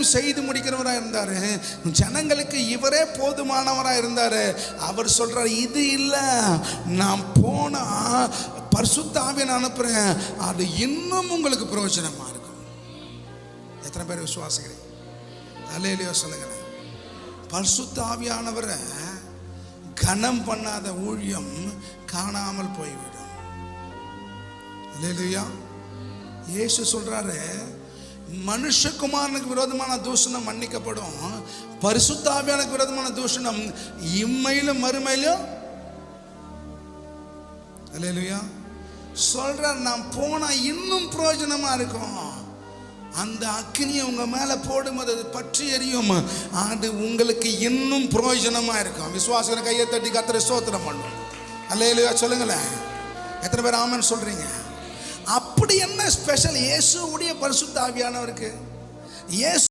எல்லாவற்றையும் செய்து முடிக்கிறவராக இருந்தார். ஜனங்களுக்கு இவரே போதுமானவராக இருந்தார். அவர் சொல்கிறார் இது இல்லை நான் போனா பரிசுத்தாவியை நான் அனுப்புறேன். அது இன்னும் உங்களுக்கு பிரயோஜனமா இருக்கும். எத்தனை பேர் விசுவாசிக்கிறேன் அலையிலையோ சொல்லுங்களேன். பரிசுத்தாவியானவரை கனம் பண்ணாத ஊழியம் காணாமல் போய்விடும். அல்லேலூயா. இயேசு சொல்றாரு மனுஷகுமாரனுக்கு விரோதமான தூஷணம் மன்னிக்கப்படும். பரிசுத்தாபியானுக்கு விரோதமான தூஷணம். இம்மையிலும் மறுமையிலும். அல்லேலூயா சொல்றார் நான் போனா இன்னும் பிரயோஜனமா இருக்கும். அந்த அக்னியை உங்க மேல போடும்போது அது பற்றி எரியும். அது உங்களுக்கு இன்னும் பிரயோஜனமா இருக்கும். விசுவாசன கையை தட்டி கத்திர சோத்திரம் பண்ணும். அல்லையா சொல்லுங்களேன். எத்தனை பேர் ஆமன் சொல்றீங்க? அப்படி என்ன ஸ்பெஷல் இயேசுடைய பரிசுத்த ஆவியானவருக்கு. இயேசு